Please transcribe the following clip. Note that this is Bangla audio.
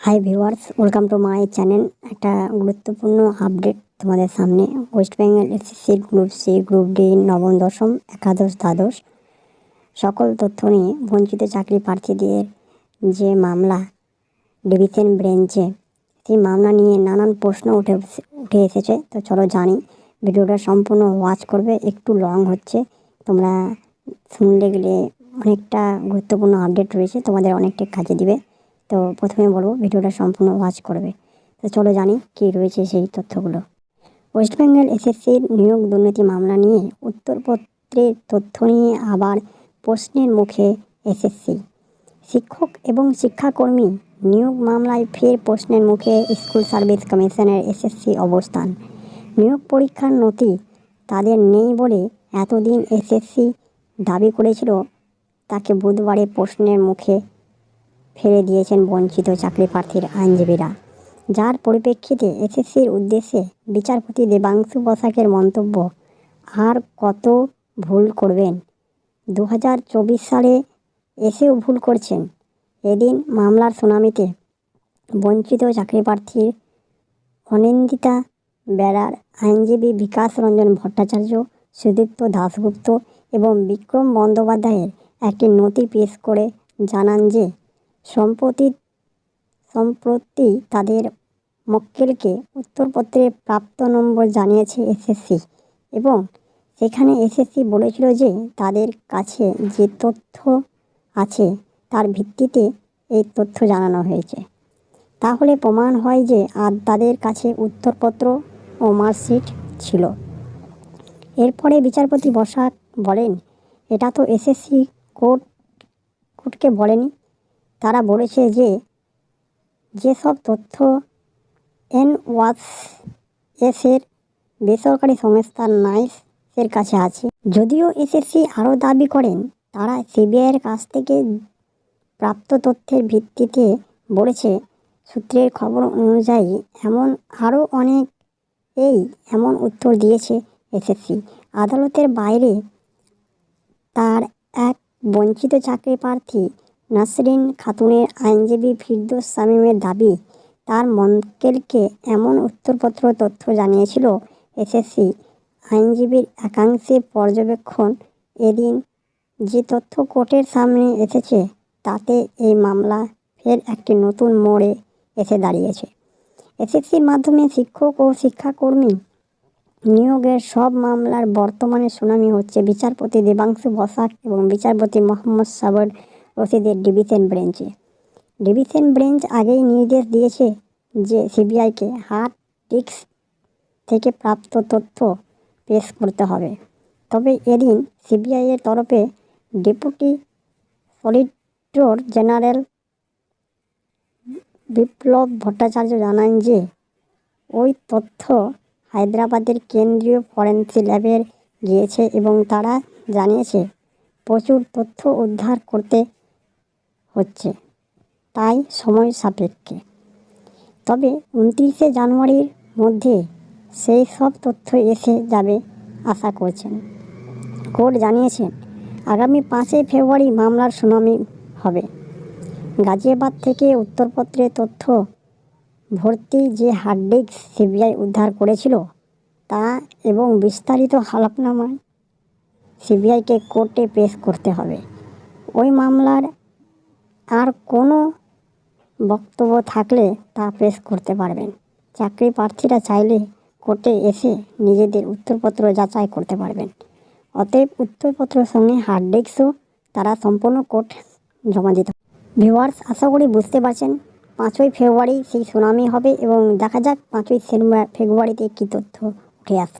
Hi viewers welcome to my channel একটা গুরুত্বপূর্ণ আপডেট তোমাদের সামনে। West Bengal SSC group C group D নবম, দশম, একাদশ, দ্বাদশ। সকল তথ্য নিয়ে বঞ্চিত চাকরি প্রার্থীদের যে মামলা ডিভিশন ব্রেঞ্চে, সেই মামলা নিয়ে নানান প্রশ্ন উঠে উঠে এসেছে। তো চলো জানি, ভিডিওটা সম্পূর্ণ ওয়াচ করবে। একটু লং হচ্ছে। তোমরা শুনলে গেলে অনেকটা গুরুত্বপূর্ণ আপডেট রয়েছে। তোমাদের অনেকটা কাজে দিবে। তো প্রথমে বলব ভিডিওটা সম্পূর্ণ ওয়াচ করবে। তো চলো জানি কী রয়েছে সেই তথ্যগুলো। ওয়েস্ট বেঙ্গল এসএসসির নিয়োগ দুর্নীতি মামলা নিয়ে উত্তরপত্রের তথ্য নিয়ে আবার প্রশ্নের মুখে এসএসসি শিক্ষক এবং শিক্ষাকর্মী নিয়োগ মামলায় ফের প্রশ্নের মুখে স্কুল সার্ভিস কমিশনের এসএসসি অবস্থান। নিয়োগ পরীক্ষার নথি তাদের নেই বলে এতদিন এসএসসি দাবি করেছিল, তাকে বুধবারে প্রশ্নের মুখে ফেলে দিয়েছেন বঞ্চিত চাকরি প্রার্থীর আইনজীবীরা। যার পরিপ্রেক্ষিতে এসএসসির উদ্দেশ্যে বিচারপতি দেবাংশু বসাকের মন্তব্য, আর কত ভুল করবেন? দু হাজার চব্বিশ সালে এসেও ভুল করছেন। এদিন মামলার শুনানিতে বঞ্চিত চাকরি প্রার্থীর অনিন্দিতা বেড়ার আইনজীবী বিকাশ রঞ্জন ভট্টাচার্য, সুদীপ্ত দাশগুপ্ত এবং বিক্রম বন্দ্যোপাধ্যায়ের একটি নথি পেশ করে জানান যে সম্প্রতি সম্প্রতি তাদের মক্কেলকে উত্তরপত্রে প্রাপ্ত নম্বর জানিয়েছে এসএসসি এবং সেখানে এসএসসি বলেছিল যে তাদের কাছে যে তথ্য আছে তার ভিত্তিতে এই তথ্য জানানো হয়েছে। তাহলে প্রমাণ হয় যে আর তাদের কাছে উত্তরপত্র ও মার্কশিট ছিল। এরপরে বিচারপতি বসাক বলেন, এটা তো এসএসসি কোর্ট, কোর্টকে বলেনি। তারা বলেছে যে, যেসব তথ্য এন ওয়াস এসের বেসরকারি সংস্থা নাইস এর কাছে আছে, যদিও এসএসসি আরও দাবি করেন, তারা সিবিআইয়ের কাছ থেকে প্রাপ্ত তথ্যের ভিত্তিতে বলেছে। সূত্রের খবর অনুযায়ী, এমন আরও অনেক এই এমন উত্তর দিয়েছে এসএসসি। আদালতের বাইরে তার এক বঞ্চিত চাকরি প্রার্থী নাসরিন খাতুনের আইনজীবী ফিরদোস শামীমের দাবি, তার মক্কেলকে এমন উত্তরপত্র তথ্য জানিয়েছিল এসএসসি। আইনজীবীর একাংশের পর্যবেক্ষণ এদিন যে তথ্য কোর্টের সামনে এসেছে, তাতে এই মামলা ফের একটি নতুন মোড়ে এসে দাঁড়িয়েছে। এসএসসির মাধ্যমে শিক্ষক ও শিক্ষাকর্মী নিয়োগের সব মামলার বর্তমানে শুনানি হচ্ছে বিচারপতি দেবাংশু বসাক এবং বিচারপতি মোহাম্মদ সাবর রশিদের ডিভিশন ব্রেঞ্চে। ডিভিশন ব্রেঞ্চ আগেই নির্দেশ দিয়েছে যে সিবিআইকে হার্ড ডিস্ক থেকে প্রাপ্ত তথ্য পেশ করতে হবে। তবে এদিন সিবিআইয়ের তরফে deputy solicitor general Biplab Bhattacharya জানান যে, ওই তথ্য হায়দ্রাবাদের কেন্দ্রীয় ফরেন্সিক ল্যাবের গিয়েছে এবং তারা জানিয়েছে, প্রচুর তথ্য উদ্ধার করতে হচ্ছে। তাই সময় সাপেক্ষে। তবে উনত্রিশে জানুয়ারির মধ্যে সেই সব তথ্য এসে যাবে আশা করছেন। কোর্ট জানিয়েছেন, আগামী পাঁচই ফেব্রুয়ারি মামলার শুনানি হবে। গাজিয়াবাদ থেকে উত্তরপত্রে তথ্য, ভর্তি যে হার্ড ডিস্ক সিবিআই উদ্ধার করেছিল, তা এবং বিস্তারিত হালফনামায় সিবিআইকে কোর্টে পেশ করতে হবে। ওই মামলার আর কোনো বক্তব্য থাকলে তা পেশ করতে পারবেন। চাকরি প্রার্থীরা চাইলে কোর্টে এসে নিজেদের উত্তরপত্র যাচাই করতে পারবেন। অতএব উত্তরপত্রের সঙ্গে হার্ড ডিস্কও তারা সম্পূর্ণ কোর্ট জমা দিতে ভিউয়ার্স আশা করি বুঝতে পারছেন। পাঁচই ফেব্রুয়ারি সেই সুনামি হবে এবং দেখা যাক পাঁচই ফেব্রুয়ারিতে কী তথ্য উঠে আসে